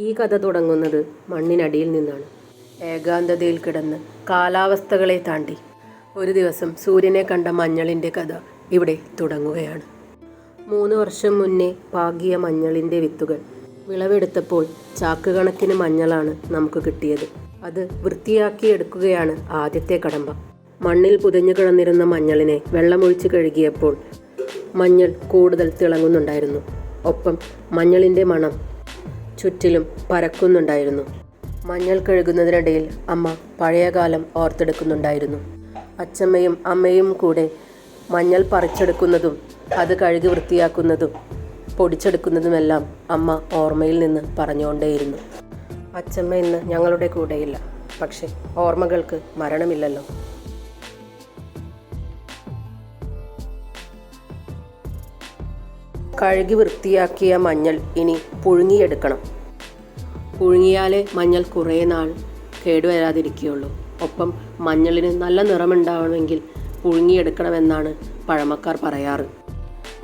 ഈ കഥ തുടങ്ങുന്നത് മണ്ണിനടിയിൽ നിന്നാണ്. ഏകാന്തതയിൽ കിടന്ന് കാലാവസ്ഥകളെ താണ്ടി ഒരു ദിവസം സൂര്യനെ കണ്ട മഞ്ഞളിന്റെ കഥ ഇവിടെ തുടങ്ങുകയാണ്. മൂന്ന് വർഷം മുന്നേ പാകിയ മഞ്ഞളിന്റെ വിത്തുകൾ വിളവെടുത്തപ്പോൾ ചാക്ക് കണക്കിന് മഞ്ഞളാണ് നമുക്ക് കിട്ടിയത്. അത് വൃത്തിയാക്കി എടുക്കുകയാണ് ആദ്യത്തെ കടമ്പ. മണ്ണിൽ പുതഞ്ഞു കിടന്നിരുന്ന മഞ്ഞളിനെ വെള്ളമൊഴിച്ച് കഴുകിയപ്പോൾ മഞ്ഞൾ കൂടുതൽ തിളങ്ങുന്നുണ്ടായിരുന്നു. ഒപ്പം മഞ്ഞളിന്റെ മണം ചുറ്റിലും പരക്കുന്നുണ്ടായിരുന്നു. മഞ്ഞൾ കഴുകുന്നതിനിടയിൽ അമ്മ പഴയകാലം ഓർത്തെടുക്കുന്നുണ്ടായിരുന്നു. അച്ഛമ്മയും അമ്മയും കൂടെ മഞ്ഞൾ പറിച്ചെടുക്കുന്നതും അത് കഴുകി വൃത്തിയാക്കുന്നതും പൊടിച്ചെടുക്കുന്നതുമെല്ലാം അമ്മ ഓർമ്മയിൽ നിന്ന് പറഞ്ഞുകൊണ്ടേയിരുന്നു. അച്ഛമ്മ ഇന്ന് ഞങ്ങളുടെ കൂടെയില്ല. പക്ഷേ ഓർമ്മകൾക്ക് മരണമില്ലല്ലോ. കഴുകി വൃത്തിയാക്കിയ മഞ്ഞൾ ഇനി പുഴുങ്ങിയെടുക്കണം. പുഴുങ്ങിയാലേ മഞ്ഞൾ കുറേ നാൾ കേടുവരാതിരിക്കുകയുള്ളൂ. ഒപ്പം മഞ്ഞളിന് നല്ല നിറമുണ്ടാവണമെങ്കിൽ പുഴുങ്ങിയെടുക്കണമെന്നാണ് പഴമക്കാർ പറയാറ്.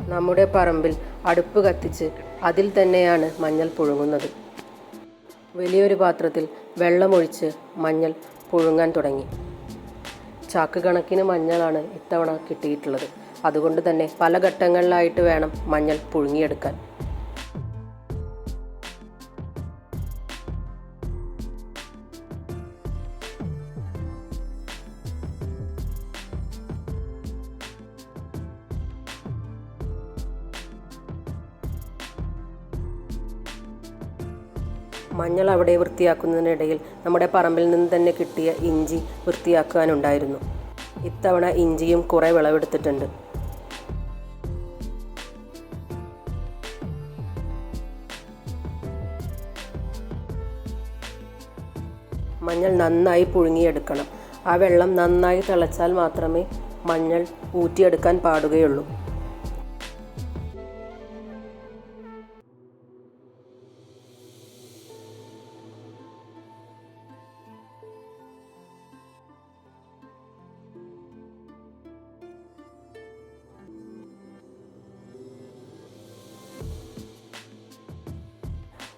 നമ്മുടെ പറമ്പിൽ അടുപ്പ് കത്തിച്ച് അതിൽ തന്നെയാണ് മഞ്ഞൾ പുഴുങ്ങുന്നത്. വലിയൊരു പാത്രത്തിൽ വെള്ളമൊഴിച്ച് മഞ്ഞൾ പുഴുങ്ങാൻ തുടങ്ങി. ചാക്ക് കണക്കിന് മഞ്ഞളാണ് ഇത്തവണ കിട്ടിയിട്ടുള്ളത്. അതുകൊണ്ട് തന്നെ പല ഘട്ടങ്ങളിലായിട്ട് വേണം മഞ്ഞൾ പുഴുങ്ങിയെടുക്കാൻ. മഞ്ഞൾ അവിടെ വൃത്തിയാക്കുന്നതിനിടയിൽ നമ്മുടെ പറമ്പിൽ നിന്ന് തന്നെ കിട്ടിയ ഇഞ്ചി വൃത്തിയാക്കാനുണ്ടായിരുന്നു. ഇത്തവണ ഇഞ്ചിയും കുറേ വിളവെടുത്തിട്ടുണ്ട്. മഞ്ഞൾ നന്നായി പുഴുങ്ങിയെടുക്കണം. ആ വെള്ളം നന്നായി തിളച്ചാൽ മാത്രമേ മഞ്ഞൾ ഊറ്റിയെടുക്കാൻ പാടുകയുള്ളൂ.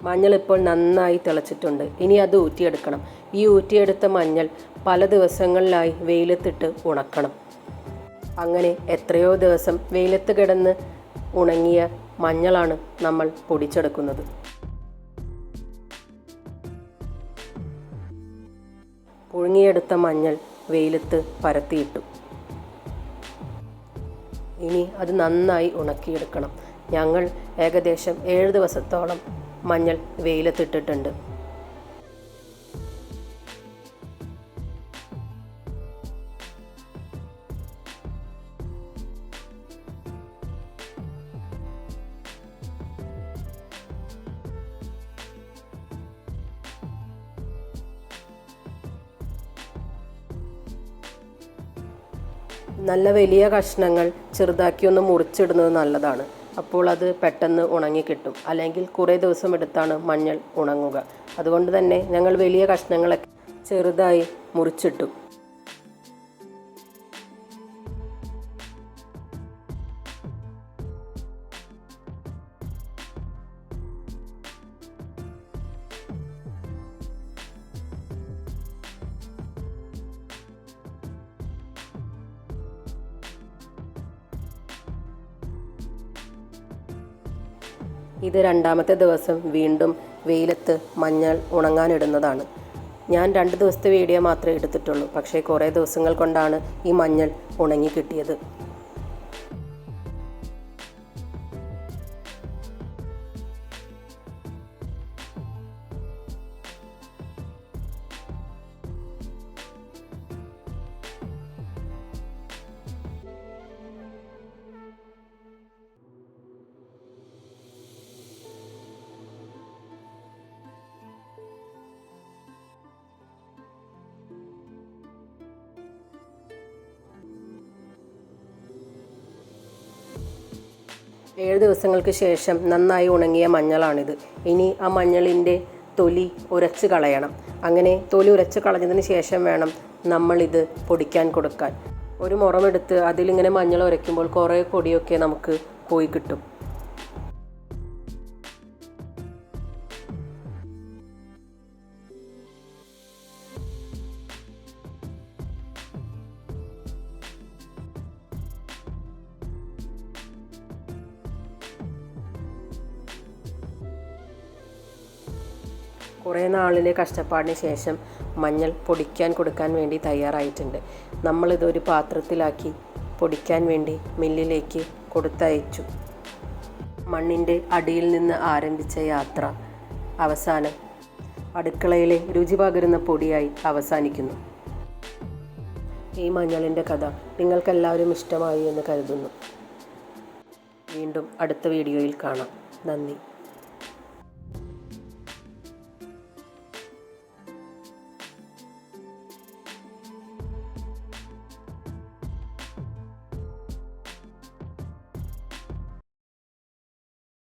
മഞ്ഞൾ ഇപ്പോൾ നന്നായി തിളച്ചിട്ടുണ്ട്. ഇനി അത് ഊറ്റിയെടുക്കണം. ഈ ഊറ്റിയെടുത്ത മഞ്ഞൾ പല ദിവസങ്ങളിലായി വെയിലത്തിട്ട് ഉണക്കണം. അങ്ങനെ എത്രയോ ദിവസം വെയിലത്ത് കിടന്ന് ഉണങ്ങിയ മഞ്ഞളാണ് നമ്മൾ പൊടിച്ചെടുക്കുന്നത്. പുഴുങ്ങിയെടുത്ത മഞ്ഞൾ വെയിലത്ത് പരത്തിയിട്ടു. ഇനി അത് നന്നായി ഉണക്കിയെടുക്കണം. ഞങ്ങൾ ഏകദേശം ഏഴ് ദിവസത്തോളം മഞ്ഞൾ വെയിലത്തിട്ടിട്ടുണ്ട്. നല്ല വലിയ കഷ്ണങ്ങൾ ചെറുതാക്കി ഒന്ന് മുറിച്ചിടുന്നത് നല്ലതാണ്. അപ്പോൾ അത് പെട്ടെന്ന് ഉണങ്ങി കിട്ടും. അല്ലെങ്കിൽ കുറേ ദിവസം എടുത്താണ് മഞ്ഞൾ ഉണങ്ങുക. അതുകൊണ്ട് തന്നെ ഞങ്ങൾ വലിയ കഷ്ണങ്ങളൊക്കെ ചെറുതായി മുറിച്ചിട്ടു. ഇത് രണ്ടാമത്തെ ദിവസം വീണ്ടും വെയിലത്ത് മഞ്ഞൾ ഉണങ്ങാനിടുന്നതാണ്. ഞാൻ രണ്ട് ദിവസത്തെ വീഡിയോ മാത്രമേ എടുത്തിട്ടുള്ളൂ. പക്ഷേ കുറേ ദിവസങ്ങൾ കൊണ്ടാണ് ഈ മഞ്ഞൾ ഉണങ്ങി കിട്ടിയത് ഏഴ് ദിവസങ്ങൾക്ക് ശേഷം നന്നായി ഉണങ്ങിയ മഞ്ഞളാണിത്. ഇനി ആ മഞ്ഞളിന്റെ തൊലി ഉരച്ച് കളയണം. അങ്ങനെ തൊലി ഉരച്ച് കളഞ്ഞതിന് ശേഷം വേണം നമ്മളിത് പൊടിക്കാൻ കൊടുക്കാൻ. ഒരു മുറമെടുത്ത് അതിലിങ്ങനെ മഞ്ഞൾ ഉരയ്ക്കുമ്പോൾ കുറേ പൊടിയൊക്കെ നമുക്ക് പോയി കിട്ടും. കുറേ നാളിലെ കഷ്ടപ്പാടിന് ശേഷം മഞ്ഞൾ പൊടിക്കാൻ കൊടുക്കാൻ വേണ്ടി തയ്യാറായിട്ടുണ്ട്. നമ്മളിതൊരു പാത്രത്തിലാക്കി പൊടിക്കാൻ വേണ്ടി മില്ലിലേക്ക് കൊടുത്തയച്ചു. മണ്ണിന്റെ അടിയിൽ നിന്ന് ആരംഭിച്ച യാത്ര അവസാനം അടുക്കളയിലെ രുചി പകരുന്ന പൊടിയായി അവസാനിക്കുന്നു. ഈ മഞ്ഞളിന്റെ കഥ നിങ്ങൾക്കെല്ലാവരും ഇഷ്ടമായി എന്ന് കരുതുന്നു. വീണ്ടും അടുത്ത വീഡിയോയിൽ കാണാം. നന്ദി.